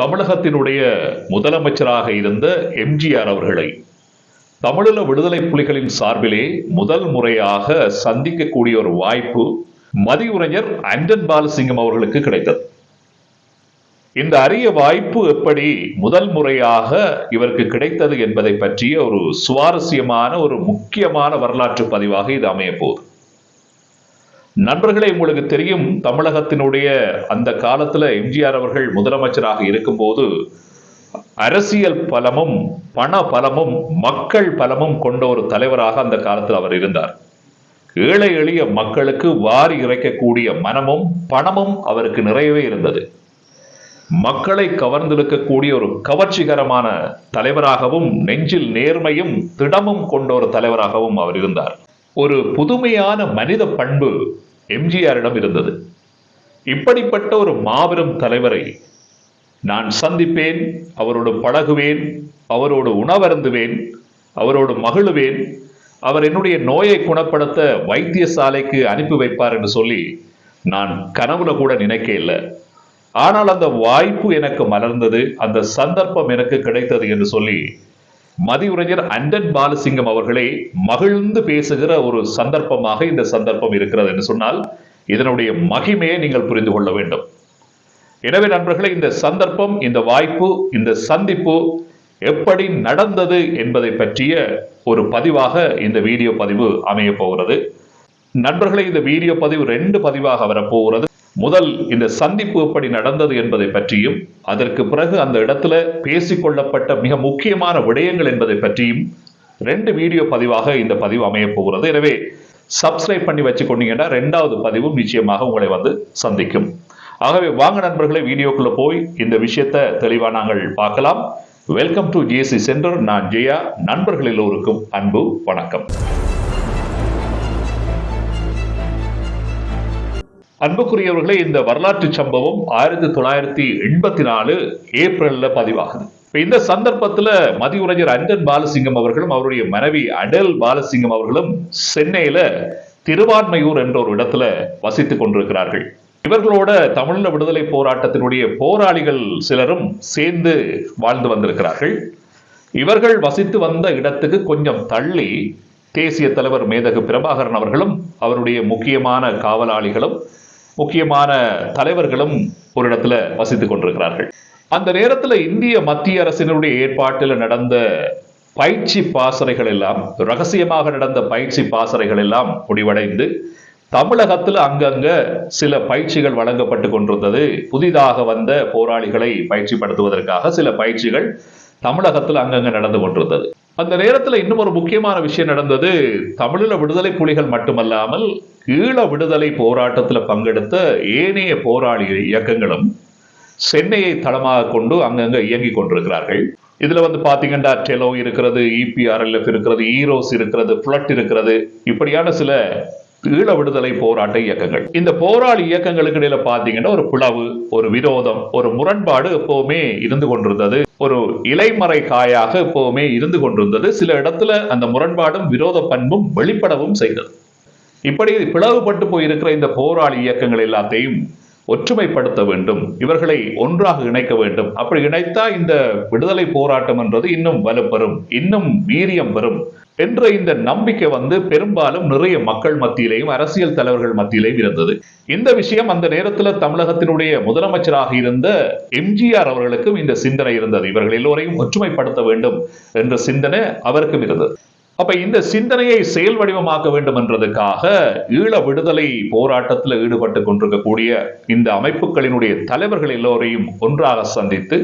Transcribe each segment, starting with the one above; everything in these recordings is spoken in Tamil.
தமிழகத்தினுடைய முதலமைச்சராக இருந்த எம்ஜிஆர் அவர்களை தமிழீழ விடுதலை புலிகளின் சார்பிலே முதல் முறையாக சந்திக்கக்கூடிய ஒரு வாய்ப்பு மதியுரைஞர் அண்டன் பாலசிங்கம் அவர்களுக்கு கிடைத்தது. இந்த அரிய வாய்ப்பு எப்படி முதல் முறையாக இவருக்கு கிடைத்தது என்பதை பற்றிய ஒரு சுவாரஸ்யமான ஒரு முக்கியமான வரலாற்று பதிவாக இது அமைய போகுது. நண்பர்களே உங்களுக்கு தெரியும் தமிழகத்தினுடைய அந்த காலத்துல எம்ஜிஆர் அவர்கள் முதலமைச்சராக இருக்கும்போது அரசியல் பலமும் பண பலமும் மக்கள் பலமும் கொண்ட ஒரு தலைவராக அந்த காலத்தில் அவர் இருந்தார். ஏழை எளிய மக்களுக்கு வாரி இறைக்கக்கூடிய மனமும் பணமும் அவருக்கு நிறையவே இருந்தது. மக்களை கவர்ந்திருக்கக்கூடிய ஒரு கவர்ச்சிகரமான தலைவராகவும் நெஞ்சில் நேர்மையும் திடமும் கொண்ட ஒரு தலைவராகவும் அவர் இருந்தார். ஒரு புதுமையான மனித பண்பு எம்ஜிஆரிடம் இருந்தது. இப்படிப்பட்ட ஒரு மாபெரும் தலைவரை நான் சந்திப்பேன் அவரோடு பழகுவேன் அவரோடு உணவருந்துவேன் அவரோடு மகிழுவேன் அவர் என்னுடைய நோயை குணப்படுத்த வைத்தியசாலைக்கு அனுப்பி வைப்பார் என்று சொல்லி நான் கனவுல கூட நினைக்க இல்லை. ஆனால் அந்த வாய்ப்பு எனக்கு மலர்ந்தது அந்த சந்தர்ப்பம் எனக்கு கிடைத்தது என்று சொல்லி மதியுரைஞர் அண்டன் பாலசிங்கம் அவர்களை மகிழ்ந்து பேசுகிற ஒரு சந்தர்ப்பமாக இந்த சந்தர்ப்பம் இருக்கிறது என்று சொன்னால் இதனுடைய மகிமையை நீங்கள் புரிந்து கொள்ள வேண்டும். எனவே நண்பர்களே இந்த சந்தர்ப்பம் இந்த வாய்ப்பு இந்த சந்திப்பு எப்படி நடந்தது என்பதை பற்றிய ஒரு பதிவாக இந்த வீடியோ பதிவு அமைய போகிறது. நண்பர்களே இந்த வீடியோ பதிவு ரெண்டு பதிவாக வரப்போகிறது முதல் இந்த சந்திப்பு எப்படி நடந்தது என்பதை பற்றியும் அதற்கு பிறகு அந்த இடத்துல பேசிக்கொள்ளப்பட்ட மிக முக்கியமான விடயங்கள் என்பதை பற்றியும் ரெண்டு வீடியோ பதிவாக இந்த பதிவு அமைய போகிறது. எனவே சப்ஸ்கிரைப் பண்ணி வச்சுக்கொண்டீங்கன்னா ரெண்டாவது பதிவும் நிச்சயமாக உங்களை வந்து சந்திக்கும். ஆகவே வாங்க நண்பர்களே வீடியோக்குள்ள போய் இந்த விஷயத்தை தெளிவா நாங்கள் பார்க்கலாம். வெல்கம் டு ஜிஎஸ்சி சென்டர் நான் ஜெயா. நண்பர்கள் எல்லோருக்கும் அன்பு வணக்கம். அன்புக்குரியவர்களே இந்த வரலாற்று சம்பவம் ஆயிரத்தி தொள்ளாயிரத்தி எண்பத்தி நாலு ஏப்ரல்ல பதிவாகுது. இப்போ இந்த சந்தர்ப்பத்தில் மதியுரைஞர் அஞ்சன் பாலசிங்கம் அவர்களும் அவருடைய மனைவி அடல் பாலசிங்கம் அவர்களும் சென்னையில திருவான்மையூர் என்ற ஒரு இடத்துல வசித்துக் கொண்டிருக்கிறார்கள். இவர்களோட தமிழீழ விடுதலை போராட்டத்தினுடைய போராளிகள் சிலரும் சேர்ந்து வாழ்ந்து வந்திருக்கிறார்கள். இவர்கள் வசித்து வந்த இடத்துக்கு கொஞ்சம் தள்ளி தேசிய தலைவர் மேதகு பிரபாகரன் அவர்களும் அவருடைய முக்கியமான காவலாளிகளும் முக்கியமான தலைவர்களும் ஒரு இடத்துல வசித்துக் கொண்டிருக்கிறார்கள். அந்த நேரத்தில் இந்திய மத்திய அரசினுடைய ஏற்பாட்டில் நடந்த பயிற்சி பாசறைகள் எல்லாம் ரகசியமாக நடந்த பயிற்சி பாசறைகள் எல்லாம் முடிவடைந்து தமிழகத்தில் அங்கங்க சில பயிற்சிகள் வழங்கப்பட்டு கொண்டிருந்தது. புதிதாக வந்த போராளிகளை பயிற்சிப்படுத்துவதற்காக சில பயிற்சிகள் தமிழகத்தில் அங்கங்க நடந்து கொண்டிருந்தது. அந்த நேரத்தில் இன்னும் ஒரு முக்கியமான விஷயம் நடந்தது. தமிழில் விடுதலை புலிகள் மட்டுமல்லாமல் ஈழ விடுதலை போராட்டத்தில் பங்கெடுத்த ஏனைய போராளி இயக்கங்களும் சென்னையை தளமாக கொண்டு அங்கங்க இயங்கிக் கொண்டிருக்கிறார்கள். இதுல வந்து பார்த்தீங்கன்னா டெலோ இருக்கிறது இபிஆர்எல்எஃப் இருக்கிறது e ஈரோஸ் இருக்கிறது பிளட் இருக்கிறது. இப்படியான சில ஈழ விடுதலை போராட்ட இயக்கங்கள். இந்த போராளி இயக்கங்களுக்கு இடையில பாத்தீங்கன்னா ஒரு பிளவு ஒரு விரோதம் ஒரு முரண்பாடு எப்பவுமே இருந்து கொண்டிருந்தது. ஒரு இலைமறை காயாக எப்பவுமே இருந்து கொண்டிருந்தது. சில இடத்துல அந்த முரண்பாடும் விரோத பண்பும் வெளிப்படவும் செய்தது. இப்படி பிளவுபட்டு போயிருக்கிற இந்த போராளி இயக்கங்கள் எல்லாத்தையும் ஒற்றுமைப்படுத்த வேண்டும். இவர்களை ஒன்றாக இணைக்க வேண்டும். அப்படி இணைத்தா இந்த விடுதலை போராட்டம் என்றது இன்னும் வலுப்பெறும் இன்னும் வீரியம் பெறும் என்ற இந்த நம்பிக்கை வந்து பெரும்பாலும் நிறைய மக்கள் மத்தியிலேயும் அரசியல் தலைவர்கள் மத்தியிலையும் இருந்தது. இந்த விஷயம் அந்த நேரத்தில் தமிழகத்தினுடைய முதலமைச்சராக இருந்த எம்ஜிஆர் அவர்களுக்கும் இந்த சிந்தனை இருந்தது. இவர்கள் எல்லோரையும் ஒற்றுமைப்படுத்த வேண்டும் என்ற சிந்தனை அவருக்கும் இருந்தது. அப்ப இந்த சிந்தனையை செயல் வடிவமாக்க வேண்டும் என்றதுக்காக ஈழ விடுதலை போராட்டத்தில் ஈடுபட்டு கொண்டிருக்கக்கூடிய இந்த அமைப்புகளினுடைய தலைவர்கள் எல்லோரையும் ஒன்றாக சந்தித்து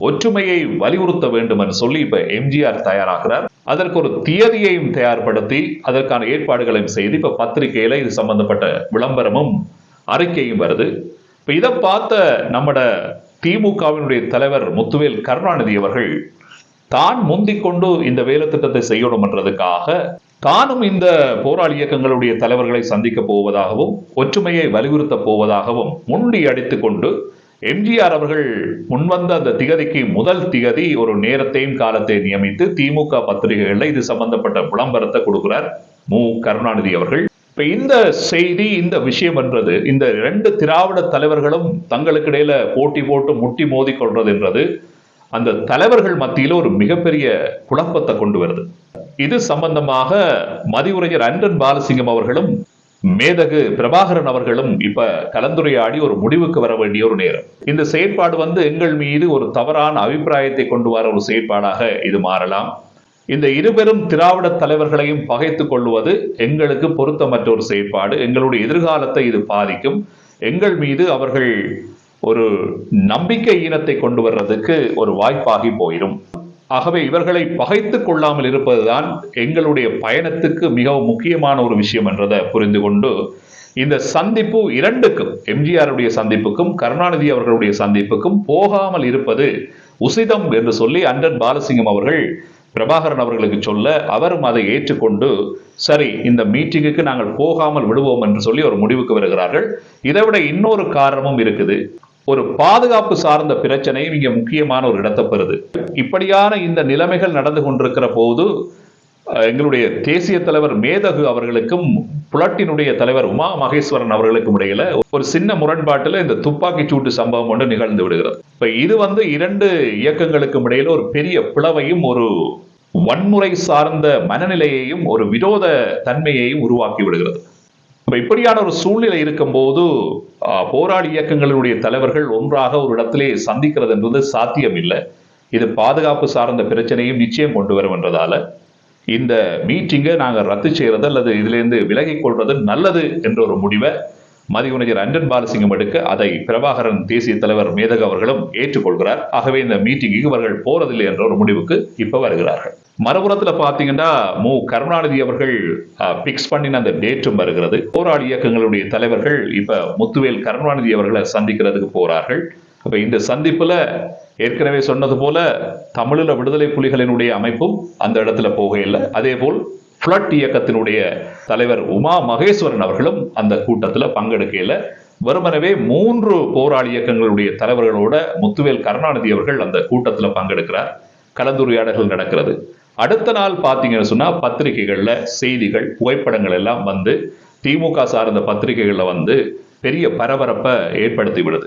ஒற்றுமையை வலியுறுத்த வேண்டும் என்று சொல்லி இப்ப எம்ஜிஆர் தயாராகிறார். அதற்கு ஒரு தியதியையும் தயார்படுத்தி அதற்கான ஏற்பாடுகளையும் செய்து இப்ப பத்திரிகையில இது சம்பந்தப்பட்ட விளம்பரமும் அறிக்கையும் வருது. இப்ப இதை பார்த்த நம்மட திமுகவினுடைய தலைவர் முத்துவேல் கருணாநிதி அவர்கள் தான் முந்திக் கொண்டு இந்த வேலை திட்டத்தை செய்யணும் என்றதுக்காக தானும் இந்த போராளி இயக்கங்களுடைய தலைவர்களை சந்திக்க போவதாகவும் ஒற்றுமையை வலியுறுத்த போவதாகவும் முண்டி அடித்துக் கொண்டு எம்ஜிஆர் அவர்கள் முன்வந்த அந்த திகதிக்கு முதல் திகதி ஒரு நேரத்தையும் காலத்தை நியமித்து திமுக பத்திரிகைகளில் இது சம்பந்தப்பட்ட விளம்பரத்தை கொடுக்கிறார் மு. கருணாநிதி அவர்கள். இப்ப இந்த செய்தி இந்த விஷயம் என்றது இந்த இரண்டு திராவிட தலைவர்களும் தங்களுக்கு இடையில போட்டி போட்டு முட்டி மோதி கொள்றது என்றது அந்த தலைவர்கள் மத்தியில ஒரு மிகப்பெரிய குழப்பத்தை கொண்டு வருது. இது சம்பந்தமாக மதியுரைஞர் அன்றன் பாலசிங்கம் அவர்களும் மேதகு பிரபாகரன் அவர்களும் இப்ப கலந்துரையாடி ஒரு முடிவுக்கு வர வேண்டிய ஒரு நேரம். இந்த செயற்பாடு வந்து எங்கள் மீது ஒரு தவறான அபிப்பிராயத்தை கொண்டு வர ஒரு செயற்பாடாக இது மாறலாம். இந்த இருபெரும் திராவிட தலைவர்களையும் பகைத்துக் கொள்வது எங்களுக்கு பொருத்தமற்ற ஒரு செயற்பாடு. எங்களுடைய எதிர்காலத்தை இது பாதிக்கும். எங்கள் மீது அவர்கள் ஒரு நம்பிக்கை ஈனத்தை கொண்டு வர்றதுக்கு ஒரு வாய்ப்பாகி போயிடும் ஆகவே இவர்களை பகைத்து கொள்ளாமல் இருப்பதுதான் எங்களுடைய பயணத்துக்கு மிகவும் முக்கியமான ஒரு விஷயம் என்றதை புரிந்து கொண்டு இந்த சந்திப்பு இரண்டுக்கும் எம்ஜிஆருடைய சந்திப்புக்கும் கருணாநிதி அவர்களுடைய சந்திப்புக்கும் போகாமல் இருப்பது உசிதம் என்று சொல்லி அண்டன் பாலசிங்கம் அவர்கள் பிரபாகரன் அவர்களுக்கு சொல்ல அவரும் அதை ஏற்றுக்கொண்டு சரி இந்த மீட்டிங்குக்கு நாங்கள் போகாமல் விடுவோம் என்று சொல்லி ஒரு முடிவுக்கு வருகிறார்கள். இதை விட இன்னொரு காரணமும் இருக்குது. ஒரு பாதுகாப்பு சார்ந்த பிரச்சனையும் இங்க முக்கியமான ஒரு இடத்தை பெறுது. இப்படியான இந்த நிலைமைகள் நடந்து கொண்டிருக்கிற போது எங்களுடைய தேசிய தலைவர் மேதகு அவர்களுக்கும் புலட்டினுடைய தலைவர் உமா மகேஸ்வரன் அவர்களுக்கும் இடையில ஒரு சின்ன முரண்பாட்டில் இந்த துப்பாக்கி சூட்டு சம்பவம் ஒன்று நிகழ்ந்து விடுகிறது. இப்ப இது வந்து இரண்டு இயக்கங்களுக்கும் இடையில ஒரு பெரிய பிளவையும் ஒரு வன்முறை சார்ந்த மனநிலையையும் ஒரு விரோத தன்மையையும் உருவாக்கி விடுகிறது. இப்போ இப்படியான ஒரு சூழ்நிலை இருக்கும்போது போராளி இயக்கங்களினுடைய தலைவர்கள் ஒன்றாக ஒரு இடத்திலே சந்திக்கிறது என்பது சாத்தியம் இல்லை இது பாதுகாப்பு சார்ந்த பிரச்சனையும் நிச்சயம் கொண்டு வரும் என்றதால இந்த மீட்டிங்கை நாங்கள் ரத்து செய்கிறது அல்லது இதுலேருந்து விலகிக் கொள்வது நல்லது என்ற ஒரு முடிவை மதியுனைஞர் அண்டன் பாலசிங்கம் எடுக்க அதை பிரபாகரன் தேசிய தலைவர் மேதக அவர்களும் ஏற்றுக்கொள்கிறார். ஆகவே இந்த மீட்டிங்குக்கு இவர்கள் போறதில்லை என்ற ஒரு முடிவுக்கு இப்ப வருகிறார்கள். மறுபுறத்துல பாத்தீங்கன்னா மு. கருணாநிதி அவர்கள் பிக்ஸ் பண்ணின அந்த டேட்டும் வருகிறது. போராளி இயக்கங்களுடைய தலைவர்கள் இப்ப முத்துவேல் கருணாநிதி அவர்களை சந்திக்கிறதுக்கு போறார்கள். அப்ப இந்த சந்திப்புல ஏற்கனவே சொன்னது போல தமிழில் விடுதலை புலிகளினுடைய அமைப்பும் அந்த இடத்துல போகையில் அதே போல் ஃப்ளட் இயக்கத்தினுடைய தலைவர் உமா மகேஸ்வரன் அவர்களும் அந்த கூட்டத்தில் பங்கெடுக்கையில் வெறுமனவே மூன்று போராளி இயக்கங்களுடைய தலைவர்களோட முத்துவேல் கருணாநிதி அவர்கள் அந்த கூட்டத்தில் பங்கெடுக்கிறார். கலந்துரையாடல்கள் நடக்கிறது. அடுத்த நாள் பார்த்தீங்கன்னு சொன்னால் பத்திரிகைகளில் செய்திகள் புகைப்படங்கள் எல்லாம் வந்து திமுக சார்ந்த பத்திரிகைகளில் வந்து பெரிய பரபரப்பை ஏற்படுத்தி விடுது.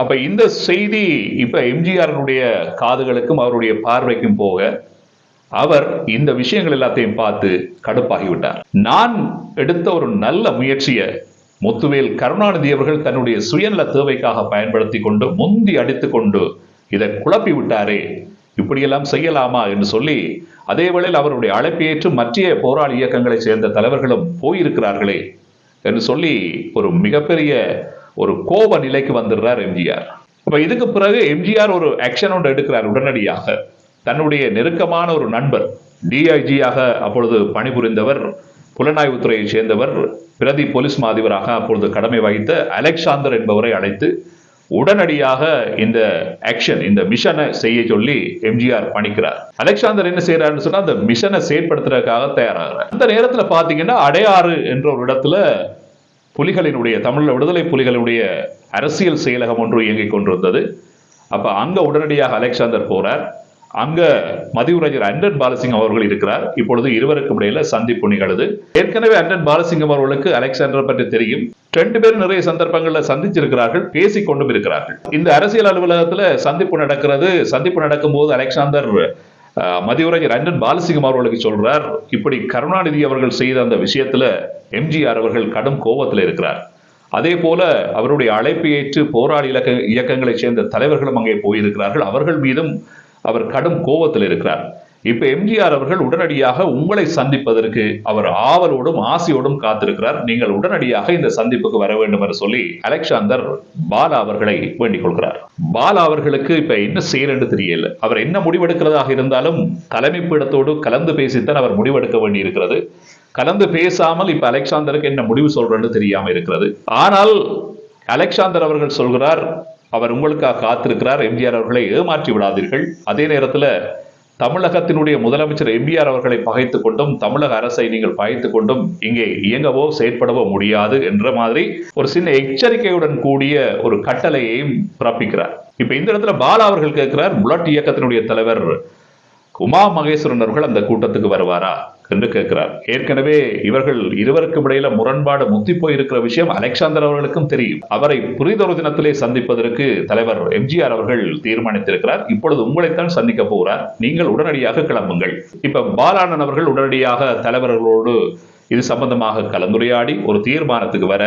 அப்போ இந்த செய்தி இப்போ எம்ஜிஆருடைய காதுகளுக்கும் அவருடைய பார்வைக்கும் போக அவர் இந்த விஷயங்கள் எல்லாத்தையும் பார்த்து கடுப்பாகிவிட்டார். நான் எடுத்த ஒரு நல்ல முயற்சியை முத்துவேல் கருணாநிதி அவர்கள் தன்னுடைய சுயநல தேவைக்காக பயன்படுத்தி கொண்டு முந்தி அடித்துக் கொண்டு இதை குழப்பி விட்டாரே இப்படியெல்லாம் செய்யலாமா என்று சொல்லி அதே வேளையில் அவருடைய அழைப்பை ஏற்று மற்ற போராளி இயக்கங்களை சேர்ந்த தலைவர்களும் போயிருக்கிறார்களே என்று சொல்லி ஒரு மிகப்பெரிய ஒரு கோப நிலைக்கு வந்துடுறார் எம்ஜிஆர். அப்ப இதுக்கு பிறகு எம்ஜிஆர் ஒரு ஆக்ஷன் ஒன்று எடுக்கிறார் உடனடியாக. தன்னுடைய நெருக்கமான ஒரு நண்பர் டிஐஜியாக அப்பொழுது பணிபுரிந்தவர் புலனாய்வுத்துறையைச் சேர்ந்தவர் பிரதி போலீஸ் மாதிபராக அப்பொழுது கடமை வகித்த அலெக்சாந்தர் என்பவரை அழைத்து உடனடியாக இந்த ஆக்ஷன் இந்த மிஷனை செய்ய சொல்லி எம்ஜிஆர் பணிக்கிறார். அலெக்சாந்தர் என்ன செய்யறாருன்னு சொன்னா அந்த மிஷனை செயற்படுத்துறதுக்காக தயாராகிறார். அந்த நேரத்துல பாத்தீங்கன்னா அடையாறு என்ற ஒரு இடத்துல புலிகளினுடைய தமிழ் விடுதலை புலிகளுடைய அரசியல் செயலகம் ஒன்று இயங்கிக் கொண்டிருந்தது. அப்ப அங்க உடனடியாக அலெக்சாந்தர் போறார். அங்க மதியுரைஞர் அண்டன் பாலசிங்கம் அவர்கள் இருக்கிறார். இப்பொழுது இருவருக்கும் இடையில சந்திப்பு நிகழ்வு ஏற்கனவே அண்டன் பாலசிங்கம் அவர்களுக்கு அலெக்சாண்டர் பற்றி தெரியும். ரெண்டு பேரும் நிறைய சந்தர்ப்பங்களில் சந்திச்சிருக்கிறார்கள் பேசிக் கொண்டும் இருக்கிறார்கள். இந்த அரசியல் அலுவலகத்துல சந்திப்பு நடக்கிறது. சந்திப்பு நடக்கும்போது அலெக்சாந்தர் மதியுரைஞர் அண்டன் பாலசிங்கம் அவர்களுக்கு சொல்றார் இப்படி கருணாநிதி அவர்கள் செய்த அந்த விஷயத்துல எம்ஜிஆர் அவர்கள் கடும் கோபத்தில் இருக்கிறார். அதே போல அவருடைய அழைப்பை ஏற்று போராளி இலக்க இயக்கங்களைச் சேர்ந்த தலைவர்களும் அங்கே போயிருக்கிறார்கள். அவர்கள் மீதும் அவர் கடும் கோபத்தில் இருக்கிறார். இப்ப எம்ஜிஆர் அவர்கள் உடனடியாக உங்களை சந்திப்பதற்கு அவர் ஆவலோடும் ஆசையோடும் காத்திருக்கிறார். நீங்கள் உடனடியாக இந்த சந்திப்புக்கு வர வேண்டும் என்று சொல்லி அலெக்சாந்தர் பாலா அவர்களை வேண்டிக் கொள்கிறார். பாலா அவர்களுக்கு இப்ப என்ன செய்யறன்னு தெரியல. அவர் என்ன முடிவெடுக்கிறதாக இருந்தாலும் தலைமை பீடத்தோடு கலந்து பேசித்தான் அவர் முடிவெடுக்க வேண்டி இருக்கிறது கலந்து பேசாமல் இப்ப அலெக்சாந்தருக்கு என்ன முடிவு சொல்றன்னு தெரியாம இருக்கிறது. ஆனால் அலெக்சாந்தர் அவர்கள் சொல்கிறார் அவர் உங்களுக்காக காத்திருக்கிறார். எம்ஜிஆர் அவர்களை ஏமாற்றி விடாதீர்கள். அதே நேரத்தில் தமிழகத்தினுடைய முதலமைச்சர் எம்ஜிஆர் அவர்களை பகைத்து கொண்டும் தமிழக அரசை நீங்கள் பகைத்து கொண்டும் இங்கே இயங்கவோ செயற்படவோ முடியாது என்ற மாதிரி ஒரு சின்ன எச்சரிக்கையுடன் கூடிய ஒரு கட்டளையையும் பிறப்பிக்கிறார். இப்ப இந்த இடத்துல பாலா அவர்கள் கேட்கிறார் புலட் இயக்கத்தினுடைய தலைவர் உமா மகேஸ்வரன் அவர்கள் அந்த கூட்டத்துக்கு வருவாரா? என்று கேட்கிறார். ஏற்கனவே இவர்கள் இருவருக்கும் இடையில முரண்பாடு முத்தி போயிருக்கிற விஷயம் அலெக்சாந்தர் அவர்களுக்கும் தெரியும். அவரை புரிதொரு தினத்திலே சந்திப்பதற்கு தலைவர் எம்ஜிஆர் அவர்கள் தீர்மானித்திருக்கிறார். இப்பொழுது உங்களைத்தான் சந்திக்க போகிறார். நீங்கள் உடனடியாக கிளம்புங்கள். இப்ப பாலானன் அவர்கள் உடனடியாக தலைவர்களோடு இது சம்பந்தமாக கலந்துரையாடி ஒரு தீர்மானத்துக்கு வர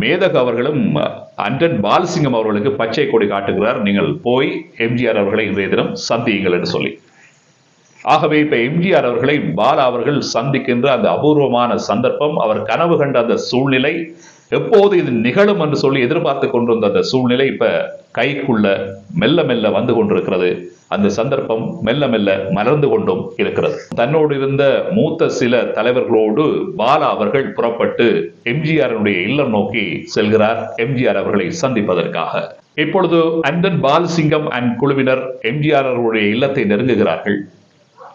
மேதக் அவர்களும் அண்டன் பாலசிங்கம் அவர்களுக்கு பச்சை கொடி காட்டுகிறார். நீங்கள் போய் எம்ஜிஆர் அவர்களை இன்றைய தினம் சந்தியுங்கள் என்று சொல்லி. ஆகவே இப்ப எம்ஜிஆர் அவர்களை பாலா அவர்கள் சந்திக்கின்ற அந்த அபூர்வமான சந்தர்ப்பம் அவர் கனவு கண்ட அந்த சூழ்நிலை எப்போது இது நிகழும் என்று சொல்லி எதிர்பார்த்து கொண்டிருந்த அந்த சூழ்நிலை இப்ப கைக்குள்ள மெல்ல மெல்ல வந்து கொண்டிருக்கிறது. அந்த சந்தர்ப்பம் மெல்ல மெல்ல மலர்ந்து கொண்டும் இருக்கிறது. தன்னோடு இருந்த மூத்த சில தலைவர்களோடு பாலா அவர்கள் புறப்பட்டு எம்ஜிஆருடைய இல்லம் நோக்கி செல்கிறார் எம்ஜிஆர் அவர்களை சந்திப்பதற்காக. இப்பொழுது அண்டன் பாலசிங்கம் அண்ட் குழுவினர் எம்ஜிஆர் அவர்களுடைய இல்லத்தை நெருங்குகிறார்கள்.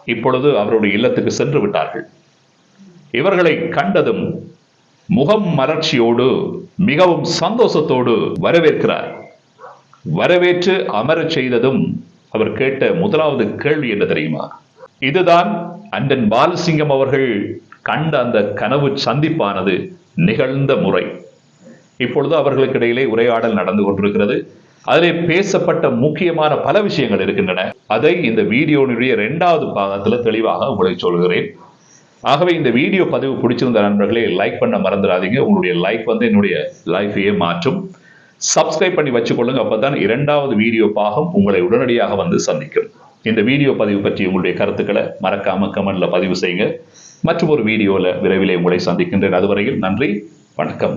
இப்பொழுது அவருடைய இல்லத்துக்கு சென்று விட்டார்கள். இவர்களை கண்டதும் முகம் மலர்ச்சியோடு மிகவும் சந்தோஷத்தோடு வரவேற்கிறார். வரவேற்று அமரச் செய்ததும் அவர் கேட்ட முதலாவது கேள்வி என்ன தெரியுமா? இதுதான் அண்டன் பாலசிங்கம் அவர்கள் கண்ட அந்த கனவு சந்திப்பானது நிகழ்ந்த முறை. இப்பொழுது அவர்களுக்கு இடையிலே உரையாடல் நடந்து கொண்டிருக்கிறது. அதிலே பேசப்பட்ட முக்கியமான பல விஷயங்கள் இருக்கின்றன. அதை இந்த வீடியோனுடைய இரண்டாவது பாகத்தில் தெளிவாக உங்களுக்கு சொல்கிறேன். ஆகவே இந்த வீடியோ பதிவு பிடிச்சிருந்த நண்பர்களே லைக் பண்ண மறந்துடாதீங்க. உங்களுடைய லைக் வந்து என்னுடைய லைஃபையே மாற்றும். சப்ஸ்கிரைப் பண்ணி வச்சுக்கொள்ளுங்க. அப்பதான் இரண்டாவது வீடியோ பாகம் உங்களை உடனடியாக வந்து சந்திக்கும். இந்த வீடியோ பதிவு பற்றி உங்களுடைய கருத்துக்களை மறக்காம கமெண்ட்ல பதிவு செய்யுங்க. மற்றும் ஒரு வீடியோவில் விரைவிலே உங்களை சந்திக்கின்றேன். அதுவரையில் நன்றி வணக்கம்.